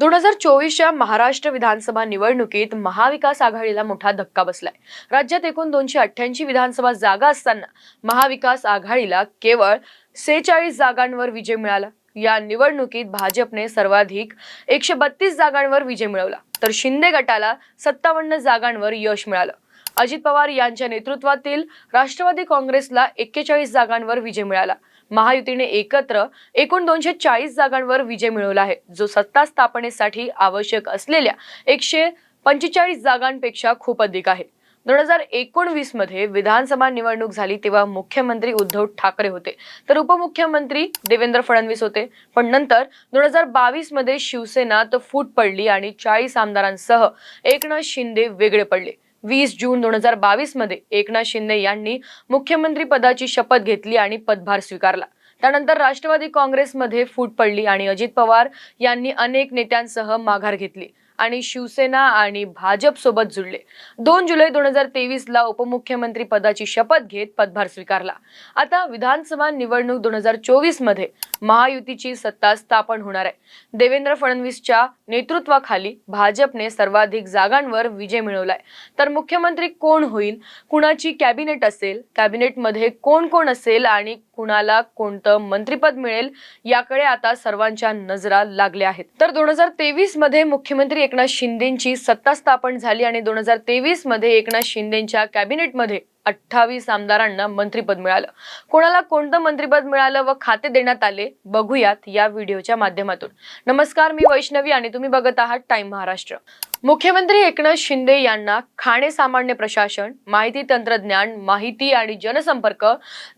दोन हजार चोवीसच्या महाराष्ट्र विधानसभा निवडणुकीत महाविकास आघाडीला मोठा धक्का बसलाय. राज्यात एकूण दोनशे अठ्ठ्याऐंशी विधानसभा जागा असताना महाविकास आघाडीला केवळ सेहेचाळीस जागांवर विजय मिळाला. या निवडणुकीत भाजपने सर्वाधिक एकशे बत्तीस जागांवर विजय मिळवला तर शिंदे गटाला सत्तावन्न जागांवर यश मिळालं. अजित पवार यांच्या नेतृत्वातील राष्ट्रवादी काँग्रेसला एक्केचाळीस जागांवर विजय मिळाला. महायुतीने एकत्र एकूण दोनशे चाळीस जागांवर विजय मिळवला आहे. जो सत्ता स्थापनेसाठी आवश्यक असलेल्या एकशे पंचेचाळीस जागांपेक्षा खूप अधिक आहे. दोन हजार एकोणवीसमध्ये विधानसभा निवडणूक झाली तेव्हा मुख्यमंत्री उद्धव ठाकरे होते. तर उपमुख्यमंत्री देवेंद्र फडणवीस होते. पण नंतर दोन हजार बावीसमध्ये शिवसेनात फूट पडली आणि चाळीस आमदारांसह एकनाथ शिंदे वेगळे पडले. वीस जून दोन हजार बावीसमध्ये एकनाथ शिंदे यांनी मुख्यमंत्री पदाची शपथ घेतली आणि पदभार स्वीकारला. त्यानंतर राष्ट्रवादी काँग्रेसमध्ये फूट पडली आणि अजित पवार यांनी अनेक नेत्यांसह माघार घेतली. आणि शिवसेना आणि भाजप सोबत जुळले. दोन जुलै दोन हजार तेवीस ला उपमुख्यमंत्री पदाची शपथ घेत पदभार स्वीकारला. आता विधानसभा निवडणूक दोन हजार चोवीसमध्ये महायुतीची सत्ता स्थापन होणार आहे. देवेंद्र फडणवीसच्या नेतृत्वाखाली भाजपने सर्वाधिक जागांवर विजय मिळवलाय. तर मुख्यमंत्री कोण होईल? कुणाची कॅबिनेट असेल? कॅबिनेटमध्ये कोण कोण असेल आणि कुणाला कोणतं मंत्रीपद मिळेल याकडे आता सर्वांच्या नजरा लागल्या आहेत. तर दोन हजार तेवीसमध्ये मुख्यमंत्री एकनाथ शिंदेची सत्ता स्थापन झाली आणि दोन हजार तेवीसमध्ये एकनाथ शिंदेच्या कॅबिनेटमध्ये अठ्ठावीस आमदारांना मंत्रिपद मिळालं. कोणाला कोणतं मंत्रिपद मिळालं व खाते देण्यात आले बघूयात या व्हिडिओच्या माध्यमातून. नमस्कार मी वैष्णवी आणि तुम्ही बघत आहात टाइम महाराष्ट्र मुख्यमंत्री एकनाथ शिंदे यांना खाणे सामान्य प्रशासन माहिती तंत्रज्ञान माहिती आणि जनसंपर्क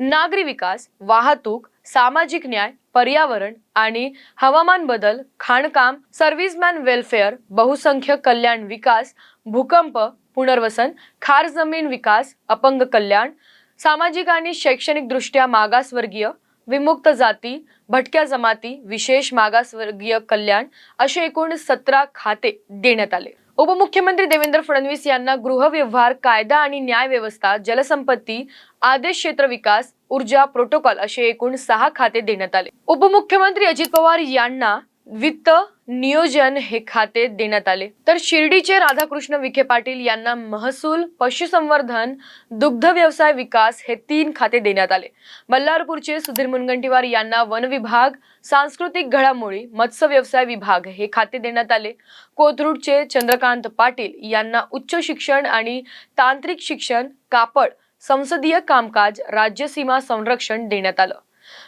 नागरी विकास वाहतूक सामाजिक न्याय पर्यावरण आणि हवामान बदल खाणकाम सर्व्हिसमॅन वेलफेअर बहुसंख्य कल्याण विकास भूकंप पुनर्वसन खार जमीन विकास अपंग कल्याण सामाजिक आणि शैक्षणिक दृष्ट्या मागासवर्गीय विमुक्त जाती भटक्या जमाती विशेष मागासवर्गीय कल्याण असे एकूण सतरा खाते देण्यात आले. उपमुख्यमंत्री देवेंद्र फडणवीस यांना गृहव्यवहार कायदा आणि न्याय व्यवस्था जलसंपत्ती आदेश क्षेत्र विकास ऊर्जा प्रोटोकॉल असे एकूण सहा खाते देण्यात आले. उपमुख्यमंत्री अजित पवार यांना वित्त नियोजन हे खाते देण्यात आले. तर शिर्डीचे राधाकृष्ण विखे पाटील यांना महसूल पशुसंवर्धन दुग्ध व्यवसाय विकास हे तीन खाते देण्यात आले. बल्लारपूरचे सुधीर मुनगंटीवार यांना वन विभाग सांस्कृतिक घडामोडी मत्स्य व्यवसाय विभाग हे खाते देण्यात आले. कोथरूडचे चंद्रकांत पाटील यांना उच्च शिक्षण आणि तांत्रिक शिक्षण कापड संसदीय कामकाज राज्य सीमा संरक्षण देण्यात आलं.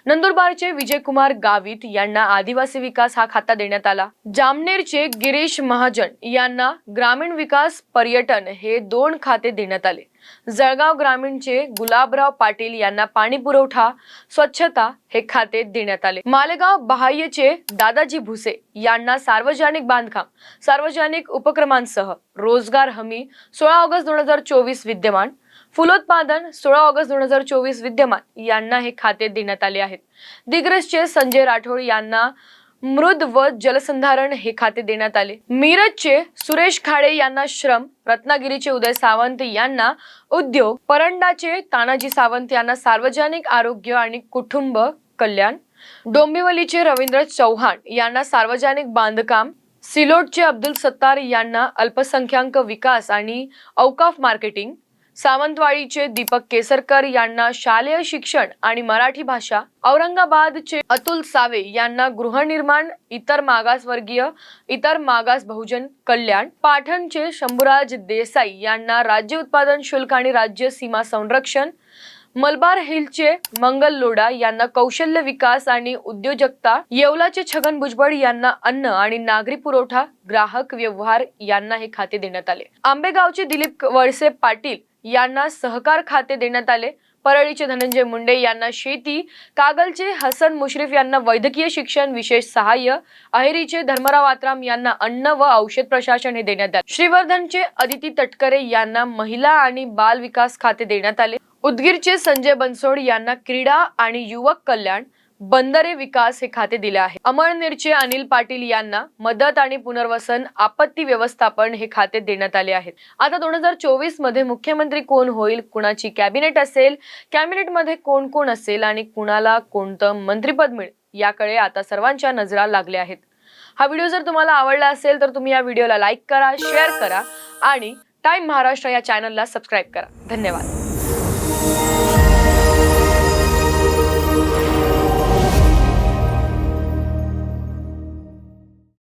नंदुरबारचे विजयकुमार गावित यांना आदिवासी विकास हा खाता देण्यात आला. जामनेरचे गिरीश महाजन यांना ग्रामीण विकास पर्यटन हे दोन खाते देण्यात आले. जळगाव ग्रामीणचे गुलाबराव पाटील यांना पाणी पुरवठा स्वच्छता हे खाते देण्यात आले. मालेगाव बहाय्यचे दादाजी भुसे यांना सार्वजनिक बांधकाम सार्वजनिक उपक्रमांसह रोजगार हमी सोळा ऑगस्ट दोन हजार चोवीस विद्यमान फुलोत्पादन सोळा ऑगस्ट दोन हजार चोवीस विद्यमान यांना हे खाते देण्यात आले आहेत. दिग्रसचे संजय राठोड यांना मृद व जलसंधारण हे खाते देण्यात आले. मिरजचे सुरेश खाडे यांना श्रम रत्नागिरीचे उदय सावंत यांना उद्योग परंडाचे तानाजी सावंत यांना सार्वजनिक आरोग्य आणि कुटुंब कल्याण डोंबिवलीचे रवींद्र चव्हाण यांना सार्वजनिक बांधकाम सिलोटचे अब्दुल सत्तार यांना अल्पसंख्याक विकास आणि औकाफ मार्केटिंग सावंतवाडीचे दीपक केसरकर यांना शालेय शिक्षण आणि मराठी भाषा औरंगाबादचे अतुल सावे यांना गृहनिर्माण इतर मागासवर्गीय इतर मागास बहुजन कल्याण पाठणचे शंभूराज देसाई यांना राज्य उत्पादन शुल्क आणि राज्य सीमा संरक्षण मलबार हिलचे मंगल लोडा यांना कौशल्य विकास आणि उद्योजकता येवलाचे छगन भुजबळ यांना अन्न आणि नागरी पुरवठा ग्राहक व्यवहार यांना हे खाते देण्यात आले. आंबेगावचे दिलीप वळसे पाटील यांना सहकार खाते देण्यात आले. परळीचे धनंजय मुंडे यांना शेती कागलचे हसन मुश्रीफ यांना वैद्यकीय शिक्षण विशेष सहाय्य अहेरीचे धर्मराव आत्राम यांना अन्न व औषध प्रशासन हे देण्यात आले. श्रीवर्धनचे अदिती तटकरे यांना महिला आणि बाल विकास खाते देण्यात आले. उदगीरचे संजय बनसोड यांना क्रीडा आणि युवक कल्याण बंदरे विकास हे खाते दिले आहे. अमळनेरचे अनिल पाटील यांना मदत आणि पुनर्वसन आपत्ती व्यवस्थापन हे खाते देण्यात आले आहेत. आता दोन हजार चोवीसमध्ये मुख्यमंत्री कोण होईल कुणाची कॅबिनेट असेल कॅबिनेटमध्ये कोण कोण असेल आणि कुणाला कोणतं मंत्रीपद मिळेल याकडे आता सर्वांच्या नजरा लागल्या आहेत. हा व्हिडिओ जर तुम्हाला आवडला असेल तर तुम्ही या व्हिडिओला लाईक करा शेअर करा आणि टाइम महाराष्ट्र या चॅनलला सबस्क्राईब करा. धन्यवाद.